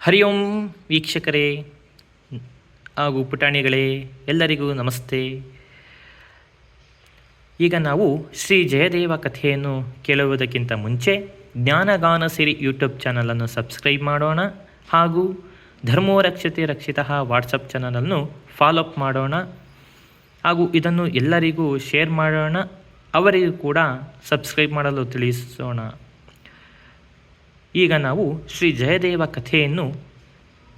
ಹರಿ ಓಂ ವೀಕ್ಷಕರೇ ಹಾಗೂ ಪುಟಾಣಿಗಳೇ, ಎಲ್ಲರಿಗೂ ನಮಸ್ತೆ. ಈಗ ನಾವು ಶ್ರೀ ಜಯದೇವ ಕಥೆಯನ್ನು ಕೇಳುವುದಕ್ಕಿಂತ ಮುಂಚೆ ಜ್ಞಾನಗಾನ ಸಿರಿ ಯೂಟ್ಯೂಬ್ ಚಾನಲನ್ನು ಸಬ್ಸ್ಕ್ರೈಬ್ ಮಾಡೋಣ ಹಾಗೂ ಧರ್ಮೋ ರಕ್ಷತೆ ರಕ್ಷಿತ ವಾಟ್ಸಪ್ ಚಾನಲನ್ನು ಫಾಲೋಅಪ್ ಮಾಡೋಣ ಹಾಗೂ ಇದನ್ನು ಎಲ್ಲರಿಗೂ ಶೇರ್ ಮಾಡೋಣ, ಅವರಿಗೂ ಕೂಡ ಸಬ್ಸ್ಕ್ರೈಬ್ ಮಾಡಲು ತಿಳಿಸೋಣ. ಈಗ ನಾವು ಶ್ರೀ ಜಯದೇವ ಕಥೆಯನ್ನು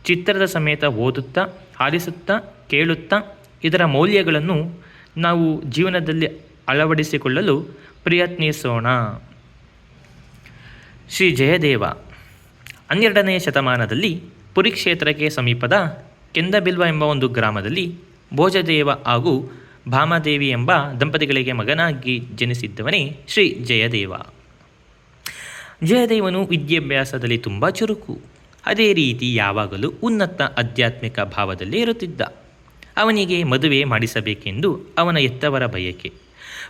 ಚಿತ್ರದ ಸಮೇತ ಓದುತ್ತಾ, ಆಲಿಸುತ್ತಾ, ಕೇಳುತ್ತಾ ಇದರ ಮೌಲ್ಯಗಳನ್ನು ನಾವು ಜೀವನದಲ್ಲಿ ಅಳವಡಿಸಿಕೊಳ್ಳಲು ಪ್ರಯತ್ನಿಸೋಣ. ಶ್ರೀ ಜಯದೇವ ಹನ್ನೆರಡನೆಯ ಶತಮಾನದಲ್ಲಿ ಪುರಿ ಕ್ಷೇತ್ರಕ್ಕೆ ಸಮೀಪದ ಕೆಂದಬಿಲ್ವ ಎಂಬ ಒಂದು ಗ್ರಾಮದಲ್ಲಿ ಭೋಜದೇವ ಹಾಗೂ ಭಾಮದೇವಿ ಎಂಬ ದಂಪತಿಗಳಿಗೆ ಮಗನಾಗಿ ಜನಿಸಿದ್ದವನೇ ಶ್ರೀ ಜಯದೇವ. ಜಯದೇವನು ವಿದ್ಯಾಭ್ಯಾಸದಲ್ಲಿ ತುಂಬ ಚುರುಕು. ಅದೇ ರೀತಿ ಯಾವಾಗಲೂ ಉನ್ನತ ಆಧ್ಯಾತ್ಮಿಕ ಭಾವದಲ್ಲಿ ಇರುತ್ತಿದ್ದ. ಅವನಿಗೆ ಮದುವೆ ಮಾಡಿಸಬೇಕೆಂದು ಅವನ ಎತ್ತವರ ಬಯಕೆ.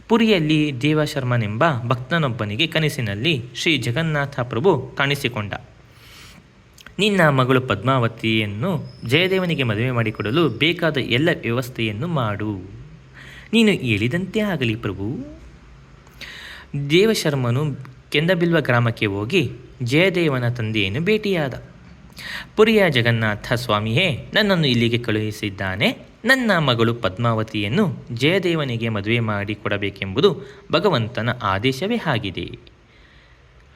ಪುರಿಯಲ್ಲಿ ದೇವಶರ್ಮನೆಂಬ ಭಕ್ತನೊಬ್ಬನಿಗೆ ಕನಸಿನಲ್ಲಿ ಶ್ರೀ ಜಗನ್ನಾಥ ಪ್ರಭು ಕಾಣಿಸಿಕೊಂಡ. ನಿನ್ನ ಮಗಳು ಪದ್ಮಾವತಿಯನ್ನು ಜಯದೇವನಿಗೆ ಮದುವೆ ಮಾಡಿಕೊಡಲು ಬೇಕಾದ ಎಲ್ಲ ವ್ಯವಸ್ಥೆಯನ್ನು ಮಾಡು. ನೀನು ಹೇಳಿದಂತೆ ಆಗಲಿ ಪ್ರಭು. ದೇವಶರ್ಮನು ಕೆಂದಬಿಲ್ವ ಗ್ರಾಮಕ್ಕೆ ಹೋಗಿ ಜಯದೇವನ ತಂದೆಯನ್ನು ಭೇಟಿಯಾದ. ಪುರಿಯ ಜಗನ್ನಾಥ ಸ್ವಾಮಿಯೇ, ನನ್ನನ್ನು ಇಲ್ಲಿಗೆ ಕಳುಹಿಸಿದ್ದಾನೆ. ನನ್ನ ಮಗಳು ಪದ್ಮಾವತಿಯನ್ನು ಜಯದೇವನಿಗೆ ಮದುವೆ ಮಾಡಿ ಕೊಡಬೇಕೆಂಬುದು ಭಗವಂತನ ಆದೇಶವೇ ಆಗಿದೆ.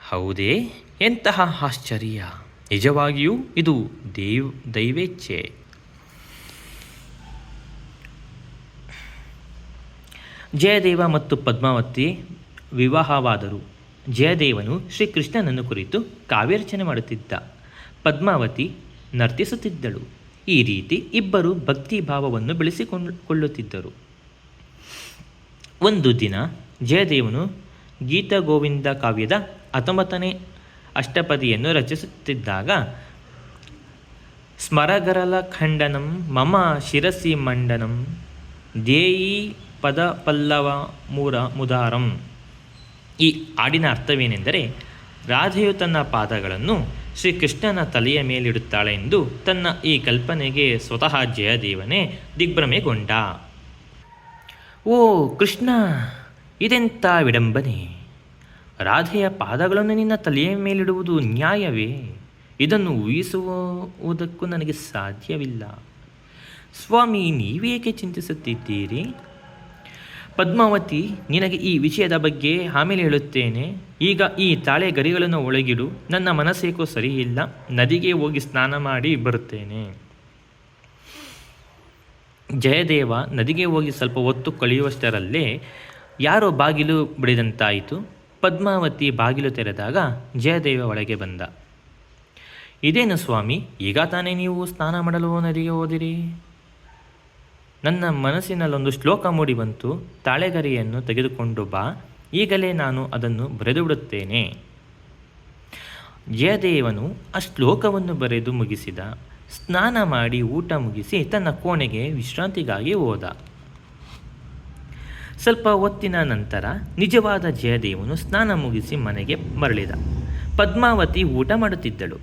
ಹೌದೇ, ಎಂತಹ ಆಶ್ಚರ್ಯ. ನಿಜವಾಗಿಯೂ ಇದು ದೇವ್, ದೈವೇಚ್ಛೆ. ಜಯದೇವ ಮತ್ತು ಪದ್ಮಾವತಿ ವಿವಾಹವಾದರು. ಜಯದೇವನು ಶ್ರೀಕೃಷ್ಣನನ್ನು ಕುರಿತು ಕಾವ್ಯರಚನೆ ಮಾಡುತ್ತಿದ್ದ. ಪದ್ಮಾವತಿ ನರ್ತಿಸುತ್ತಿದ್ದಳು. ಈ ರೀತಿ ಇಬ್ಬರು ಭಕ್ತಿ ಭಾವವನ್ನು ಬೆಳೆಸಿಕೊಳ್ಳುತ್ತಿದ್ದರು. ಒಂದು ದಿನ ಜಯದೇವನು ಗೀತ ಗೋವಿಂದ ಕಾವ್ಯದ ಹತ್ತೊಂಬತ್ತನೇ ಅಷ್ಟಪದಿಯನ್ನು ರಚಿಸುತ್ತಿದ್ದಾಗ, ಸ್ಮರಗರಲ ಖಂಡನಂ ಮಮ ಶಿರಸಿ ಮಂಡನಂ ದೇಯಿ ಪದ ಪಲ್ಲವ ಮೂರ ಮುದಾರಂ ಈ ಹಾಡಿನ ಅರ್ಥವೇನೆಂದರೆ, ರಾಧೆಯು ತನ್ನ ಪಾದಗಳನ್ನು ಶ್ರೀಕೃಷ್ಣನ ತಲೆಯ ಮೇಲಿಡುತ್ತಾಳೆ ಎಂದು ತನ್ನ ಈ ಕಲ್ಪನೆಗೆ ಸ್ವತಃ ಜಯದೇವನೇ ದಿಗ್ಭ್ರಮೆಗೊಂಡ. ಓ ಕೃಷ್ಣ ಇದೆಂಥ ವಿಡಂಬನೆ? ರಾಧೆಯ ಪಾದಗಳನ್ನು ನಿನ್ನ ತಲೆಯ ಮೇಲಿಡುವುದು ನ್ಯಾಯವೇ? ಇದನ್ನು ಊಹಿಸುವುದಕ್ಕೂ ನನಗೆ ಸಾಧ್ಯವಿಲ್ಲ. ಸ್ವಾಮಿ, ನೀವೇಕೆ ಚಿಂತಿಸುತ್ತಿದ್ದೀರಿ? ಪದ್ಮಾವತಿ, ನಿನಗೆ ಈ ವಿಷಯದ ಬಗ್ಗೆ ಆಮೇಲೆ ಹೇಳುತ್ತೇನೆ. ಈಗ ಈ ತಾಳೆ ಗರಿಗಳನ್ನು ಒಳಗಿಡು, ನನ್ನ ಮನಸ್ಸೇಕೋ ಸರಿಯಿಲ್ಲ, ನದಿಗೆ ಹೋಗಿ ಸ್ನಾನ ಮಾಡಿ ಬರುತ್ತೇನೆ. ಜಯದೇವ, ನದಿಗೆ ಹೋಗಿ ಸ್ವಲ್ಪ ಹೊತ್ತು ಕಳೆಯುವಷ್ಟರಲ್ಲೇ ಯಾರೋ ಬಾಗಿಲು ಬಿಡಿದಂತಾಯಿತು ಪದ್ಮಾವತಿ ಬಾಗಿಲು ತೆರೆದಾಗ ಜಯದೇವ ಒಳಗೆ ಬಂದ. ಇದೇನು ಸ್ವಾಮಿ, ಈಗ ತಾನೇ ನೀವು ಸ್ನಾನ ಮಾಡಲು ನದಿಗೆ ಹೋದಿರಿ? ನನ್ನ ಮನಸ್ಸಿನಲ್ಲೊಂದು ಶ್ಲೋಕ ಮೂಡಿ ಬಂತು, ತಾಳೆಗರಿಯನ್ನು ತೆಗೆದುಕೊಂಡು ಬಾ, ಈಗಲೇ ನಾನು ಅದನ್ನು ಬರೆದು ಬಿಡುತ್ತೇನೆ ಜಯದೇವನು ಆ ಶ್ಲೋಕವನ್ನು ಬರೆದು ಮುಗಿಸಿದ. ಸ್ನಾನ ಮಾಡಿ ಊಟ ಮುಗಿಸಿ ತನ್ನ ಕೋಣೆಗೆ ವಿಶ್ರಾಂತಿಗಾಗಿ ಹೋದ. ಸ್ವಲ್ಪ ಹೊತ್ತಿನ ನಂತರ ನಿಜವಾದ ಜಯದೇವನು ಸ್ನಾನ ಮುಗಿಸಿ ಮನೆಗೆ ಮರಳಿದ. ಪದ್ಮಾವತಿ ಊಟ ಮಾಡುತ್ತಿದ್ದಳು.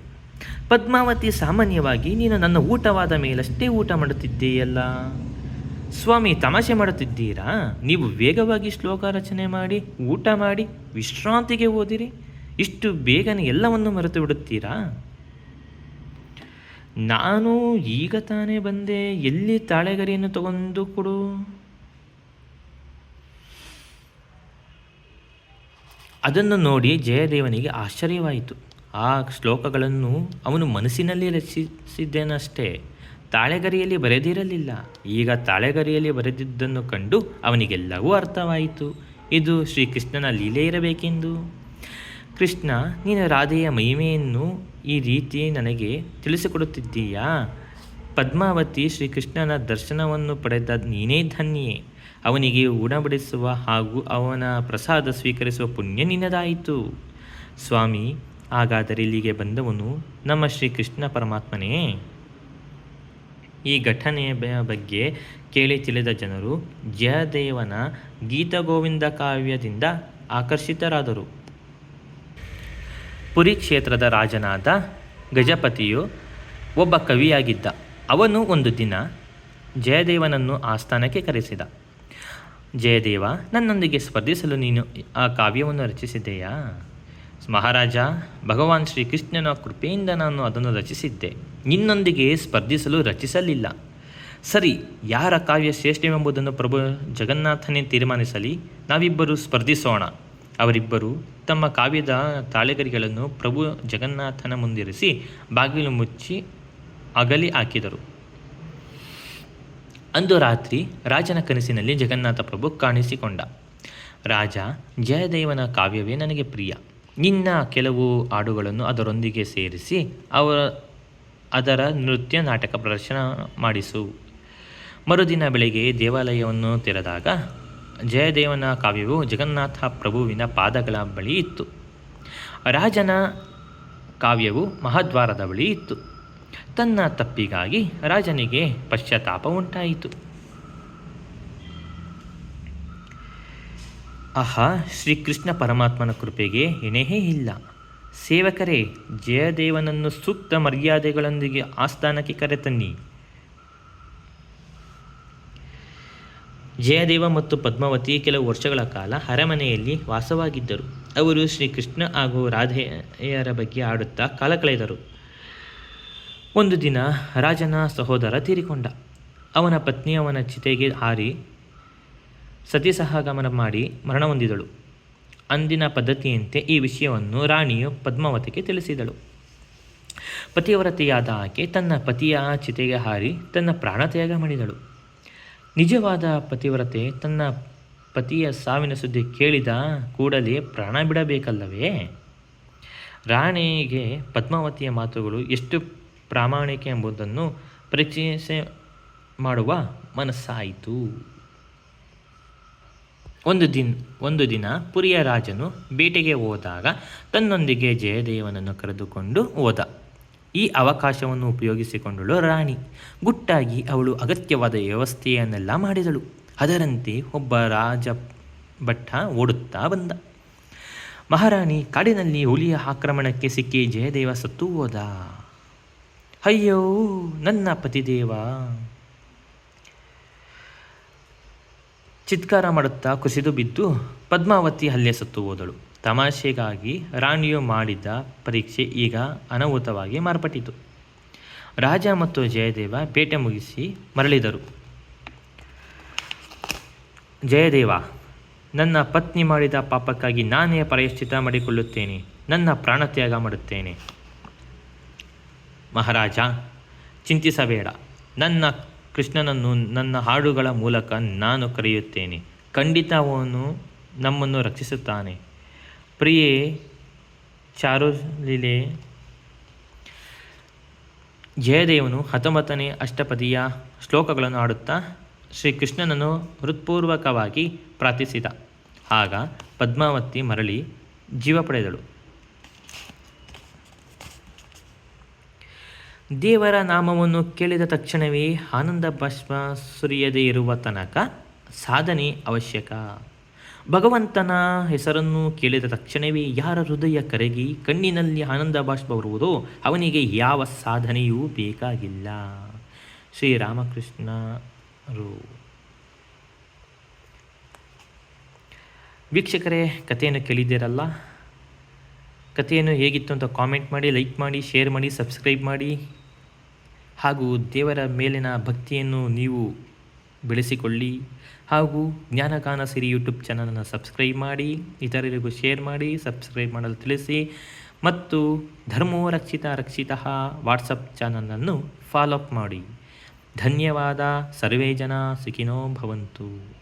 ಪದ್ಮಾವತಿ ಸಾಮಾನ್ಯವಾಗಿ, ನೀನು ನನ್ನ ಊಟವಾದ ಮೇಲಷ್ಟೇ ಊಟ ಮಾಡುತ್ತಿದ್ದೀಯಲ್ಲ? ಸ್ವಾಮಿ ತಮಾಷೆ ಮಾಡುತ್ತಿದ್ದೀರಾ? ನೀವು ವೇಗವಾಗಿ ಶ್ಲೋಕ ರಚನೆ ಮಾಡಿ, ಊಟ ಮಾಡಿ, ವಿಶ್ರಾಂತಿಗೆ ಓದಿರಿ ಇಷ್ಟು ಬೇಗನೆ ಎಲ್ಲವನ್ನು ಮರೆತು ಬಿಡುತ್ತೀರಾ? ನಾನು ಈಗ ತಾನೇ ಬಂದೆ, ಎಲ್ಲಿ ತಾಳೆಗರಿಯನ್ನು ತಗೊಂಡು ಕೊಡು. ಅದನ್ನು ನೋಡಿ ಜಯದೇವನಿಗೆ ಆಶ್ಚರ್ಯವಾಯಿತು. ಆ ಶ್ಲೋಕಗಳನ್ನು ಅವನು ಮನಸ್ಸಿನಲ್ಲಿ ರಚಿಸಿದ್ದೇನಷ್ಟೇ? ತಾಳೆಗರಿಯಲ್ಲಿ ಬರೆದಿರಲಿಲ್ಲ. ಈಗ ತಾಳೆಗರಿಯಲ್ಲಿ ಬರೆದಿದ್ದನ್ನು ಕಂಡು ಅವನಿಗೆಲ್ಲವೂ ಅರ್ಥವಾಯಿತು. ಇದು ಶ್ರೀಕೃಷ್ಣನ ಲೀಲೆ ಇರಬೇಕೆಂದು. ಕೃಷ್ಣ, ನೀನು ರಾಧೆಯ ಮಹಿಮೆಯನ್ನು ಈ ರೀತಿ ನನಗೆ ತಿಳಿಸಿಕೊಡುತ್ತಿದ್ದೀಯಾ? ಪದ್ಮಾವತಿ ಶ್ರೀಕೃಷ್ಣನ ದರ್ಶನವನ್ನು ಪಡೆದ ನೀನೇ ಧನ್ಯೆ. ಅವನಿಗೆ ಉಣಬಡಿಸುವ ಹಾಗೂ ಅವನ ಪ್ರಸಾದ ಸ್ವೀಕರಿಸುವ ಪುಣ್ಯ ನಿನ್ನದಾಯಿತು. ಸ್ವಾಮಿ, ಹಾಗಾದರೆ ಇಲ್ಲಿಗೆ ಬಂದವನು ನಮ್ಮ ಶ್ರೀಕೃಷ್ಣ ಪರಮಾತ್ಮನೇ. ಈ ಘಟನೆಯ ಬಗ್ಗೆ ಕೇಳಿ ತಿಳಿದ ಜನರು ಜಯದೇವನ ಗೀತಗೋವಿಂದ ಕಾವ್ಯದಿಂದ ಆಕರ್ಷಿತರಾದರು. ಪುರಿ ಕ್ಷೇತ್ರದ ರಾಜನಾದ ಗಜಪತಿಯು ಒಬ್ಬ ಕವಿಯಾಗಿದ್ದ. ಅವನು ಒಂದು ದಿನ ಜಯದೇವನನ್ನು ಆಸ್ಥಾನಕ್ಕೆ ಕರೆಸಿದ. ಜಯದೇವ, ನನ್ನೊಂದಿಗೆ ಸ್ಪರ್ಧಿಸಲು ನೀನು ಆ ಕಾವ್ಯವನ್ನು ರಚಿಸಿದೆಯಾ? ಮಹಾರಾಜ, ಭಗವಾನ್ ಶ್ರೀಕೃಷ್ಣನ ಕೃಪೆಯಿಂದ ನಾನು ಅದನ್ನು ರಚಿಸಿದ್ದೆ. ನಿನ್ನೊಂದಿಗೆ ಸ್ಪರ್ಧಿಸಲು ರಚಿಸಲಿಲ್ಲ. ಸರಿ, ಯಾರ ಕಾವ್ಯ ಶ್ರೇಷ್ಠವೆಂಬುದನ್ನು ಪ್ರಭು ಜಗನ್ನಾಥನೇ ತೀರ್ಮಾನಿಸಲಿ. ನಾವಿಬ್ಬರು ಸ್ಪರ್ಧಿಸೋಣ. ಅವರಿಬ್ಬರು ತಮ್ಮ ಕಾವ್ಯದ ತಾಳೆಗರಿಗಳನ್ನು ಪ್ರಭು ಜಗನ್ನಾಥನ ಮುಂದಿರಿಸಿ ಬಾಗಿಲು ಮುಚ್ಚಿ ಅಗಲಿ ಹಾಕಿದರು. ಅಂದು ರಾತ್ರಿ ರಾಜನ ಕನಸಿನಲ್ಲಿ ಜಗನ್ನಾಥ ಪ್ರಭು ಕಾಣಿಸಿಕೊಂಡ. ರಾಜ, ಜಯದೇವನ ಕಾವ್ಯವೇ ನನಗೆ ಪ್ರಿಯ. ನಿನ್ನ ಕೆಲವು ಹಾಡುಗಳನ್ನು ಅದರೊಂದಿಗೆ ಸೇರಿಸಿ ಅವರ, ಅದರ ನೃತ್ಯ ನಾಟಕ ಪ್ರದರ್ಶನ ಮಾಡಿಸು. ಮರುದಿನ ಬೆಳಗ್ಗೆ ದೇವಾಲಯವನ್ನು ತೆರೆದಾಗ ಜಯದೇವನ ಕಾವ್ಯವು ಜಗನ್ನಾಥ ಪ್ರಭುವಿನ ಪಾದಗಳ ಬಳಿ ಇತ್ತು. ರಾಜನ ಕಾವ್ಯವು ಮಹಾದ್ವಾರದ ಬಳಿ ಇತ್ತು. ತನ್ನ ತಪ್ಪಿಗಾಗಿ ರಾಜನಿಗೆ ಪಶ್ಚಾತ್ತಾಪ ಉಂಟಾಯಿತು. ಆಹಾ, ಶ್ರೀಕೃಷ್ಣ ಪರಮಾತ್ಮನ ಕೃಪೆಗೆ ಎಣೆಯೇ ಇಲ್ಲ. ಸೇವಕರೇ, ಜಯದೇವನನ್ನು ಸೂಕ್ತ ಮರ್ಯಾದೆಗಳೊಂದಿಗೆ ಆಸ್ಥಾನಕ್ಕೆ ಕರೆತನ್ನಿ. ಜಯದೇವ ಮತ್ತು ಪದ್ಮಾವತಿ ಕೆಲವು ವರ್ಷಗಳ ಕಾಲ ಅರಮನೆಯಲ್ಲಿ ವಾಸವಾಗಿದ್ದರು. ಅವರು ಶ್ರೀಕೃಷ್ಣ ಹಾಗೂ ರಾಧೆಯರ ಬಗ್ಗೆ ಆಡುತ್ತಾ ಕಾಲ ಕಳೆದರು. ಒಂದು ದಿನ ರಾಜನ ಸಹೋದರ ತೀರಿಕೊಂಡ. ಅವನ ಪತ್ನಿ ಅವನ ಚಿತೆಗೆ ಹಾರಿ ಸತಿಸಹಗಮನ ಮಾಡಿ ಮರಣ ಹೊಂದಿದಳು ಅಂದಿನ ಪದ್ಧತಿಯಂತೆ ಈ ವಿಷಯವನ್ನು ರಾಣಿಯು ಪದ್ಮಾವತಿಗೆ ತಿಳಿಸಿದಳು. ಪತಿವ್ರತೆಯಾದ ಆಕೆ ತನ್ನ ಪತಿಯ ಚಿತೆಗೆ ಹಾರಿ ತನ್ನ ಪ್ರಾಣತ್ಯಾಗ ಮಾಡಿದಳು. ನಿಜವಾದ ಪತಿವ್ರತೆ ತನ್ನ ಪತಿಯ ಸಾವಿನ ಸುದ್ದಿ ಕೇಳಿದ ಕೂಡಲೇ ಪ್ರಾಣ ಬಿಡಬೇಕಲ್ಲವೇ? ರಾಣಿಗೆ ಪದ್ಮಾವತಿಯ ಮಾತುಗಳು ಎಷ್ಟು ಪ್ರಾಮಾಣಿಕ ಎಂಬುದನ್ನು ಪರಿಚಯ ಮಾಡುವ ಮನಸ್ಸಾಯಿತು. ಒಂದು ದಿನ ಒಂದು ದಿನ ಪುರಿಯ ರಾಜನು ಬೇಟೆಗೆ ಹೋದಾಗ ತನ್ನೊಂದಿಗೆ ಜಯದೇವನನ್ನು ಕರೆದುಕೊಂಡು ಹೋದ. ಈ ಅವಕಾಶವನ್ನು ಉಪಯೋಗಿಸಿಕೊಂಡಳು ರಾಣಿ. ಗುಟ್ಟಾಗಿ ಅವಳು ಅಗತ್ಯವಾದ ವ್ಯವಸ್ಥೆಯನ್ನೆಲ್ಲ ಮಾಡಿದಳು. ಅದರಂತೆ ಒಬ್ಬ ರಾಜ ಭಟ್ಟ ಓಡುತ್ತಾ ಬಂದ. ಮಹಾರಾಣಿ ಕಾಡಿನಲ್ಲಿ ಹುಲಿಯ ಆಕ್ರಮಣಕ್ಕೆ ಸಿಕ್ಕಿ ಜಯದೇವ ಸತ್ತು ಹೋದ. ಅಯ್ಯೋ, ನನ್ನ ಪತಿದೇವ. ಚಿತ್ಕಾರ ಮಾಡುತ್ತಾ ಕುಸಿದು ಬಿದ್ದು ಪದ್ಮಾವತಿ ಹಲ್ಲೆ ಸತ್ತು ಹೋದಳು. ತಮಾಷೆಗಾಗಿ ರಾಣಿಯು ಮಾಡಿದ್ದ ಪರೀಕ್ಷೆ ಈಗ ಅನಾಹುತವಾಗಿ ಮಾರ್ಪಟ್ಟಿತು. ರಾಜ ಮತ್ತು ಜಯದೇವ ಬೇಟೆ ಮುಗಿಸಿ ಮರಳಿದರು. ಜಯದೇವ, ನನ್ನ ಪತ್ನಿ ಮಾಡಿದ ಪಾಪಕ್ಕಾಗಿ ನಾನೇ ಪ್ರಾಯಶ್ಚಿತ ಮಾಡಿಕೊಳ್ಳುತ್ತೇನೆ. ನನ್ನ ಪ್ರಾಣತ್ಯಾಗ ಮಾಡುತ್ತೇನೆ. ಮಹಾರಾಜ, ಚಿಂತಿಸಬೇಡ. ನನ್ನ ಕೃಷ್ಣನನ್ನು ನನ್ನ ಹಾಡುಗಳ ಮೂಲಕ ನಾನು ಕರೆಯುತ್ತೇನೆ. ಖಂಡಿತ ಅವನು ನಮ್ಮನ್ನು ರಕ್ಷಿಸುತ್ತಾನೆ. ಪ್ರಿಯೆ ಚಾರುಲೀಲೆ, ಜಯದೇವನು ಹತ್ತೊಂಬತ್ತನೇ ಅಷ್ಟಪದಿಯ ಶ್ಲೋಕಗಳನ್ನು ಆಡುತ್ತಾ ಶ್ರೀಕೃಷ್ಣನನ್ನು ಹೃತ್ಪೂರ್ವಕವಾಗಿ ಪ್ರಾರ್ಥಿಸಿದ. ಆಗ ಪದ್ಮಾವತಿ ಮರಳಿ ಜೀವ ಪಡೆದಳು. ದೇವರ ನಾಮವನ್ನು ಕೇಳಿದ ತಕ್ಷಣವೇ ಆನಂದ ಭಸ್ಮ ಸುರಿಯದೇ ಇರುವ ತನಕ ಸಾಧನೆ ಅವಶ್ಯಕ. ಭಗವಂತನ ಹೆಸರನ್ನು ಕೇಳಿದ ತಕ್ಷಣವೇ ಯಾರ ಹೃದಯ ಕರಗಿ ಕಣ್ಣಿನಲ್ಲಿ ಆನಂದ ಬಾಷ್ಪ ಬರುವುದೋ ಅವನಿಗೆ ಯಾವ ಸಾಧನೆಯೂ ಬೇಕಾಗಿಲ್ಲ. ಶ್ರೀರಾಮಕೃಷ್ಣರು. ವೀಕ್ಷಕರೇ, ಕಥೆಯನ್ನು ಕೇಳಿದ್ದೀರಲ್ಲ? ಕಥೆಯನ್ನು ಹೇಗಿತ್ತು ಅಂತ ಕಾಮೆಂಟ್ ಮಾಡಿ, ಲೈಕ್ ಮಾಡಿ, ಶೇರ್ ಮಾಡಿ, ಸಬ್ಸ್ಕ್ರೈಬ್ ಮಾಡಿ. ಹಾಗೂ ದೇವರ ಮೇಲಿನ ಭಕ್ತಿಯನ್ನು ನೀವು ಬೆಳೆಸಿಕೊಳ್ಳಿ ಹಾಗೂ ಜ್ಞಾನಗಾನ ಸಿರಿ ಯೂಟ್ಯೂಬ್ ಚಾನಲನ್ನು ಸಬ್ಸ್ಕ್ರೈಬ್ ಮಾಡಿ, ಇತರರಿಗೂ ಶೇರ್ ಮಾಡಿ, ಸಬ್ಸ್ಕ್ರೈಬ್ ಮಾಡಲು ತಿಳಿಸಿ ಮತ್ತು ಧರ್ಮೋ ರಕ್ಷಿತ ರಕ್ಷಿತ ವಾಟ್ಸಪ್ ಚಾನಲನ್ನು ಫಾಲೋ ಅಪ್ ಮಾಡಿ. ಧನ್ಯವಾದ. ಸರ್ವೇ ಜನ ಸುಖಿನೋ ಭವಂತು.